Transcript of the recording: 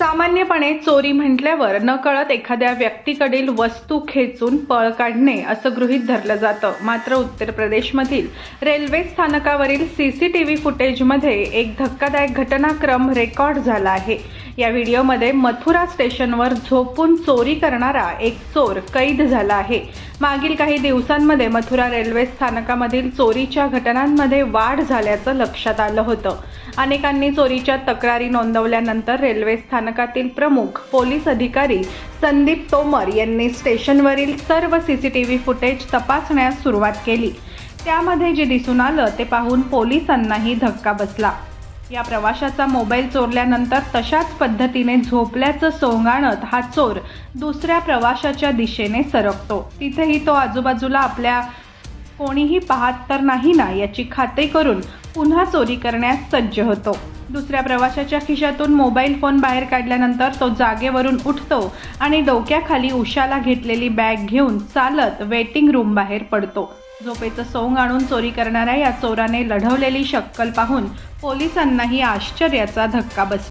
सामान्यपणे चोरी म्हटल्यावर नकळत एखाद्या व्यक्तीकडील वस्तू खेचून पळ काढणे असं गृहीत धरलं जातं. मात्र उत्तर प्रदेशमधील रेल्वे स्थानकावरील सीसीटीव्ही फुटेजमध्ये एक धक्कादायक घटनाक्रम रेकॉर्ड झाला आहे. या व्हिडिओमध्ये मथुरा स्टेशनवर झोपून चोरी करणारा एक चोर कैद झाला आहे. मागील काही दिवसांमध्ये मथुरा रेल्वे स्थानकामधील चोरीच्या घटनांमध्ये वाढ झाल्याचं लक्षात आलं होतं. अनेकांनी चोरीच्या तक्रारी नोंदवल्यानंतर रेल्वे स्थानकातील प्रमुख पोलीस अधिकारी संदीप तोमर यांनी स्टेशनवरील सर्व C C T V footage तपासण्यास सुरुवात केली. त्यामध्ये जे दिसून आलं ते पाहून पोलिसांनाही धक्का बसला. या प्रवाशाचा मोबाईल चोरल्यानंतर तशाच पद्धतीने झोपल्याचं सोंगाणत हा चोर दुसऱ्या प्रवाशाच्या दिशेने सरकतो. तिथेही तो आजूबाजूला आपल्या कोणीही पाहत तर नाही ना याची खात्री करून पुन्हा चोरी करण्यास सज्ज होतो. दुसऱ्या प्रवाशाच्या खिशातून मोबाईल फोन बाहेर काढल्यानंतर तो जागेवरून उठतो आणि डोक्याखाली उशाला घेतलेली बॅग घेऊन चालत वेटिंग रूम बाहेर पडतो. झोपेचं सोंग आणून चोरी करणाऱ्या या चोराने लढवलेली शक्कल पाहून पोलिसांनाही आश्चर्याचा धक्का बसला.